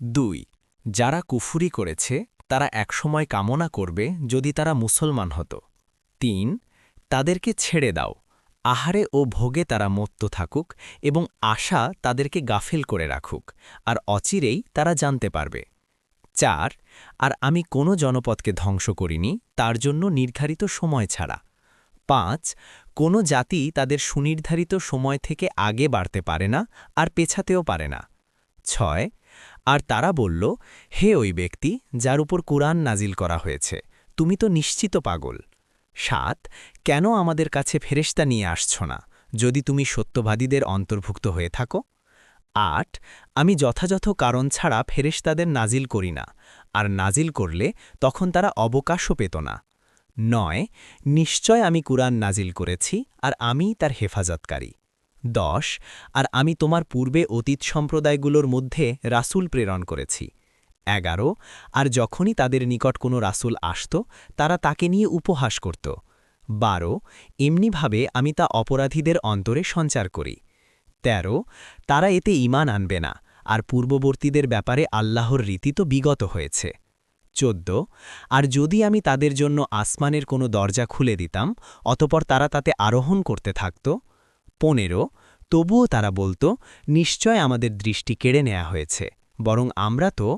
দুই, যারা কুফুরি করেছে, তারা একসময় কামনা করবে যদি তারা মুসলমান হতো। তিন, তাদেরকে ছেড়ে দাও, আহারে ও ভোগে তারা মত্ত থাকুক এবং আশা তাদেরকে গাফিল করে রাখুক, আর অচিরেই তারা জানতে পারবে। চার, আর আমি কোনো জনপদকে ধ্বংস করিনি, তার জন্য নির্ধারিত সময় ছাড়া। পাঁচ, কোনো জাতি তাদের সুনির্ধারিত সময় থেকে আগে বাড়তে পারে না, আর পেছাতেও পারে না। ছয়, আর তারা বলল, হে ওই ব্যক্তি, যার উপর কোরআন নাজিল করা হয়েছে, তুমি তো নিশ্চিত পাগল। সাত, কেন আমাদের কাছে ফেরেশতা নিয়ে আসছ না, যদি তুমি সত্যবাদীদের অন্তর্ভুক্ত হয়ে থাকো? আট, আমি যথাযথ কারণ ছাড়া ফেরেশতাদের নাজিল করি না, আর নাজিল করলে তখন তারা অবকাশও পেত না। নয়, নিশ্চয় আমি কুরআন নাজিল করেছি, আর আমি তার হেফাজতকারী। দশ, আর আমি তোমার পূর্বে অতীত সম্প্রদায়গুলোর মধ্যে রাসূল প্রেরণ করেছি। এগারো, আর যখনই তাদের নিকট কোনো রাসূল আসত, তারা তাকে নিয়ে উপহাস করত। বারো, এমনিভাবে আমি তা অপরাধীদের অন্তরে সঞ্চার করি। ১৩ তারা এতে ঈমান আনবে না, আর পূর্ববর্তীদের ব্যাপারে আল্লাহর রীতি তো বিগত হয়েছে। চোদ্দ, আর যদি আমি তাদের জন্য আসমানের কোনো দরজা খুলে দিতাম, অতপর তারা তাতে আরোহণ করতে থাকত পনেরো তবুও তারা বলতো নিশ্চয় আমাদের দৃষ্টি কেড়ে নেয়া হয়েছে বরং আমরা তো